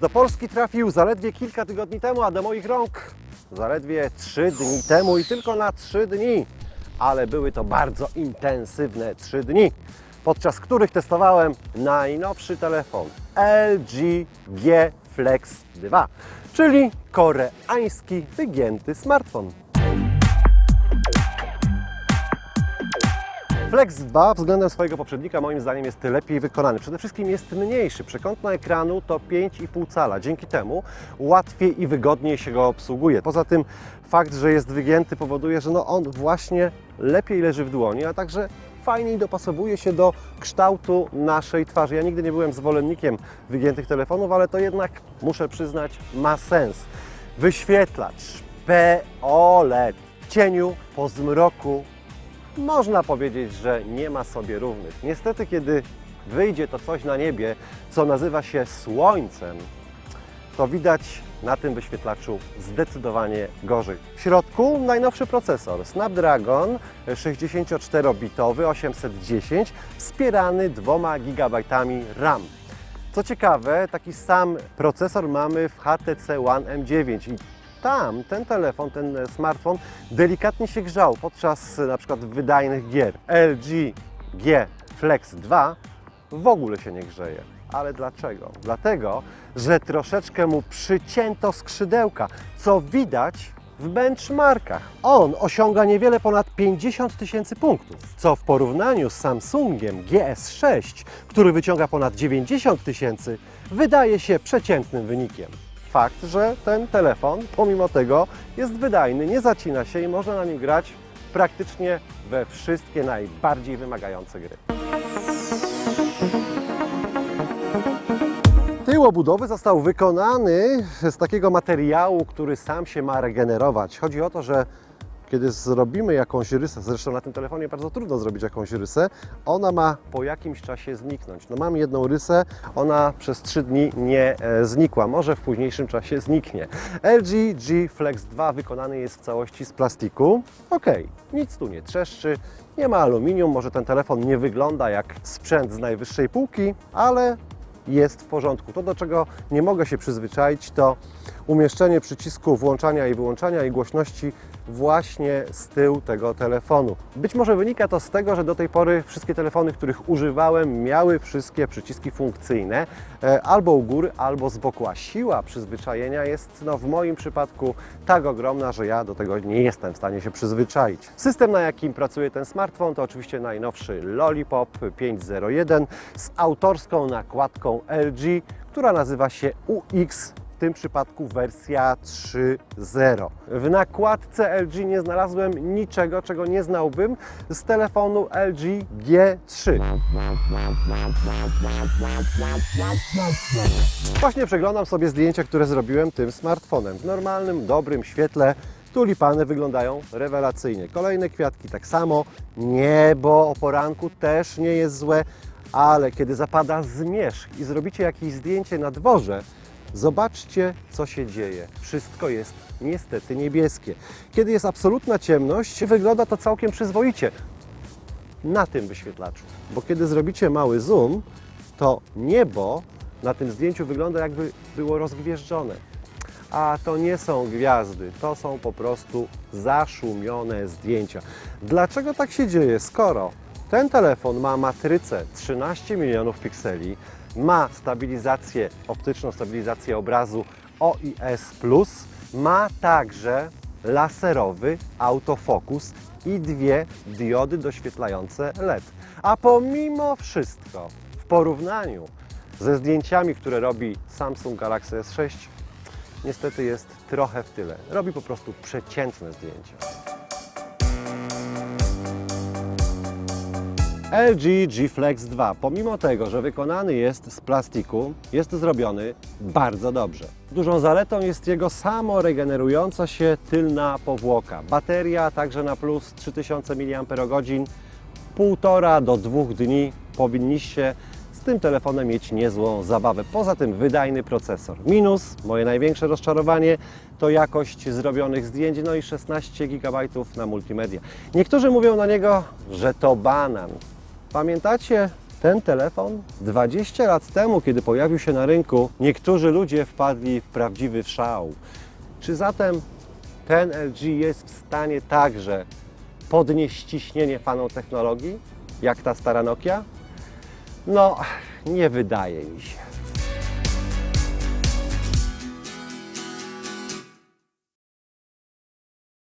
Do Polski trafił zaledwie kilka tygodni temu, a do moich rąk zaledwie 3 dni temu i tylko na 3 dni. Ale były to bardzo intensywne 3 dni, podczas których testowałem najnowszy telefon LG G Flex 2, czyli koreański wygięty smartfon. Flex 2 względem swojego poprzednika moim zdaniem jest lepiej wykonany. Przede wszystkim jest mniejszy. Przekątna ekranu to 5,5 cala. Dzięki temu łatwiej i wygodniej się go obsługuje. Poza tym fakt, że jest wygięty powoduje, że no on właśnie lepiej leży w dłoni, a także fajniej dopasowuje się do kształtu naszej twarzy. Ja nigdy nie byłem zwolennikiem wygiętych telefonów, ale to jednak muszę przyznać ma sens. Wyświetlacz POLED w cieniu, po zmroku, można powiedzieć, że nie ma sobie równych. Niestety, kiedy wyjdzie to coś na niebie, co nazywa się Słońcem, to widać na tym wyświetlaczu zdecydowanie gorzej. W środku najnowszy procesor Snapdragon 64-bitowy 810 wspierany 2 GB RAM. Co ciekawe, taki sam procesor mamy w HTC One M9 i tam ten telefon, ten e, smartfon delikatnie się grzał podczas e, na przykład wydajnych gier. LG G Flex 2 w ogóle się nie grzeje. Ale dlaczego? Dlatego, że troszeczkę mu przycięto skrzydełka, co widać w benchmarkach. On osiąga niewiele ponad 50 tysięcy punktów, co w porównaniu z Samsungiem GS6, który wyciąga ponad 90 tysięcy, wydaje się przeciętnym wynikiem. Fakt, że ten telefon pomimo tego jest wydajny, nie zacina się i można na nim grać praktycznie we wszystkie najbardziej wymagające gry. Tył obudowy został wykonany z takiego materiału, który sam się ma regenerować. Chodzi o to, że kiedy zrobimy jakąś rysę, zresztą na tym telefonie bardzo trudno zrobić jakąś rysę, ona ma po jakimś czasie zniknąć. No mam jedną rysę, ona przez 3 dni nie e, znikła, może w późniejszym czasie zniknie. LG G Flex 2 wykonany jest w całości z plastiku. Ok, nic tu nie trzeszczy, nie ma aluminium, może ten telefon nie wygląda jak sprzęt z najwyższej półki, ale jest w porządku. To, do czego nie mogę się przyzwyczaić, to umieszczenie przycisku włączania i wyłączania i głośności właśnie z tyłu tego telefonu. Być może wynika to z tego, że do tej pory wszystkie telefony, których używałem, miały wszystkie przyciski funkcyjne e, albo u góry, albo z boku, a siła przyzwyczajenia jest no, w moim przypadku tak ogromna, że ja do tego nie jestem w stanie się przyzwyczaić. System, na jakim pracuje ten smartfon, to oczywiście najnowszy Lollipop 501 z autorską nakładką LG, która nazywa się UX tym przypadku wersja 3.0. W nakładce LG nie znalazłem niczego, czego nie znałbym z telefonu LG G3. Właśnie przeglądam sobie zdjęcia, które zrobiłem tym smartfonem. W normalnym, dobrym świetle tulipany wyglądają rewelacyjnie. Kolejne kwiatki tak samo, niebo o poranku też nie jest złe, ale kiedy zapada zmierzch i zrobicie jakieś zdjęcie na dworze, Zobaczcie, co się dzieje. Wszystko jest niestety niebieskie. Kiedy jest absolutna ciemność, wygląda to całkiem przyzwoicie na tym wyświetlaczu. Bo kiedy zrobicie mały zoom, to niebo na tym zdjęciu wygląda jakby było rozgwieżdżone. A to nie są gwiazdy, to są po prostu zaszumione zdjęcia. Dlaczego tak się dzieje, skoro ten telefon ma matrycę 13 milionów pikseli, ma stabilizację, optyczną stabilizację obrazu OIS+, ma także laserowy autofokus i dwie diody doświetlające LED. A pomimo wszystko, w porównaniu ze zdjęciami, które robi Samsung Galaxy S6, niestety jest trochę w tyle. Robi po prostu przeciętne zdjęcia. LG G Flex 2, pomimo tego, że wykonany jest z plastiku, jest zrobiony bardzo dobrze. Dużą zaletą jest jego samoregenerująca się tylna powłoka. Bateria także na plus 3000 mAh, półtora do dwóch dni powinniście z tym telefonem mieć niezłą zabawę. Poza tym wydajny procesor. Minus, moje największe rozczarowanie, to jakość zrobionych zdjęć, no i 16 GB na multimedia. Niektórzy mówią na niego, że to banan. Pamiętacie Ten telefon 20 lat temu, kiedy pojawił się na rynku, niektórzy ludzie wpadli w prawdziwy szał. Czy zatem ten LG jest w stanie także podnieść ciśnienie fanom technologii, jak ta stara Nokia? No, nie wydaje mi się.